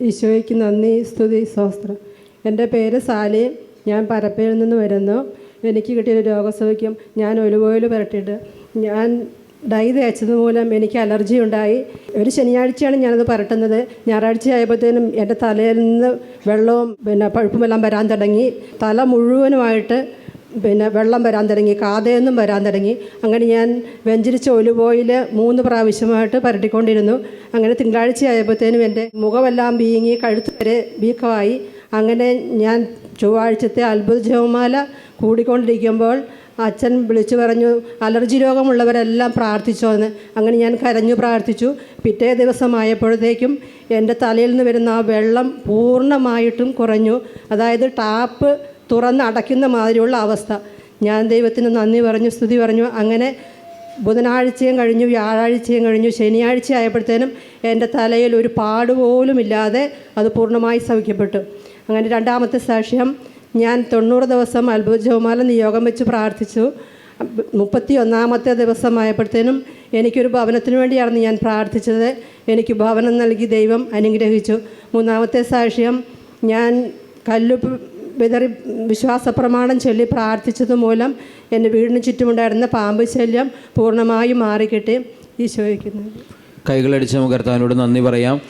ഈശോയ്ക്ക് നന്ദി സ്തുതി സ്വാസ്ത്രം എന്റെ പേര് സാലി. ഞാൻ പരപ്പയിൽ നിന്ന് വരുന്നു. എനിക്ക് കിട്ടിയൊരു രോഗസൗഖ്യം ഞാൻ ഒലിവ് പുരട്ടിയിട്ട്. ഞാൻ ഡൈ തേച്ചത് മൂലം എനിക്ക് അലർജി ഉണ്ടായി. ഒരു ശനിയാഴ്ചയാണ് ഞാനത് പുരട്ടുന്നത്. ഞായറാഴ്ച ആയപ്പോഴത്തേനും എന്റെ തലയിൽ നിന്ന് വെള്ളവും പിന്നെ പഴുപ്പുമെല്ലാം വരാൻ തുടങ്ങി. തല മുഴുവനുമായിട്ട് പിന്നെ വെള്ളം വരാൻ തുടങ്ങി കാതയൊന്നും വരാൻ തുടങ്ങി. അങ്ങനെ ഞാൻ വെഞ്ചരിച്ച ഒലുപോയിൽ മൂന്ന് പ്രാവശ്യമായിട്ട് പരട്ടിക്കൊണ്ടിരുന്നു. അങ്ങനെ തിങ്കളാഴ്ച ആയപ്പോഴത്തേനും എന്റെ മുഖമെല്ലാം വീങ്ങി കഴുത്ത് വരെ വീക്കമായി. അങ്ങനെ ഞാൻ ചൊവ്വാഴ്ചത്തെ അത്ഭുത ജവമാല കൂടിക്കൊണ്ടിരിക്കുമ്പോൾ അച്ഛൻ വിളിച്ചു പറഞ്ഞു അലർജി രോഗമുള്ളവരെല്ലാം പ്രാർത്ഥിച്ചോന്ന് അങ്ങനെ ഞാൻ കരഞ്ഞു പ്രാർത്ഥിച്ചു. പിറ്റേ ദിവസമായപ്പോഴത്തേക്കും എന്റെ തലയിൽ നിന്ന് വരുന്ന ആ വെള്ളം പൂർണമായിട്ടും കുറഞ്ഞു. അതായത് ടാപ്പ് തുറന്ന് അടയ്ക്കുന്ന മാതിരിയുള്ള അവസ്ഥ. ഞാൻ ദൈവത്തിന് നന്ദി പറഞ്ഞു സ്തുതി പറഞ്ഞു. അങ്ങനെ ബുധനാഴ്ചയും കഴിഞ്ഞു വ്യാഴാഴ്ചയും കഴിഞ്ഞു ശനിയാഴ്ച ആയപ്പോഴത്തേനും എന്റെ തലയിൽ ഒരു പാട് പോലും ഇല്ലാതെ അത് പൂർണമായി സൗഖ്യപ്പെട്ടു അങ്ങനെ രണ്ടാമത്തെ സാക്ഷ്യം ഞാൻ തൊണ്ണൂറ് ദിവസം അത്ഭുത ജോമാല നിയോഗം വെച്ച് പ്രാർത്ഥിച്ചു. മുപ്പത്തി ഒന്നാമത്തെ ദിവസമായപ്പോഴത്തേനും എനിക്കൊരു ഭവനത്തിന് വേണ്ടിയായിരുന്നു ഞാൻ പ്രാർത്ഥിച്ചത്. എനിക്ക് ഭവനം നൽകി ദൈവം അനുഗ്രഹിച്ചു. മൂന്നാമത്തെ സാക്ഷ്യം ഞാൻ കല്ലു വിതറി വിശ്വാസ പ്രമാണം ചൊല്ലി പ്രാർത്ഥിച്ചത് മൂലം എന്റെ വീടിന് ചുറ്റുമുണ്ടായിരുന്ന പാമ്പ് ശല്യം പൂർണമായും മാറിക്കിട്ടി. ഈശോയ്ക്കുന്നു കൈകളടിച്ച് നമുക്ക് കർത്താവിനോട് നന്ദി പറയാം.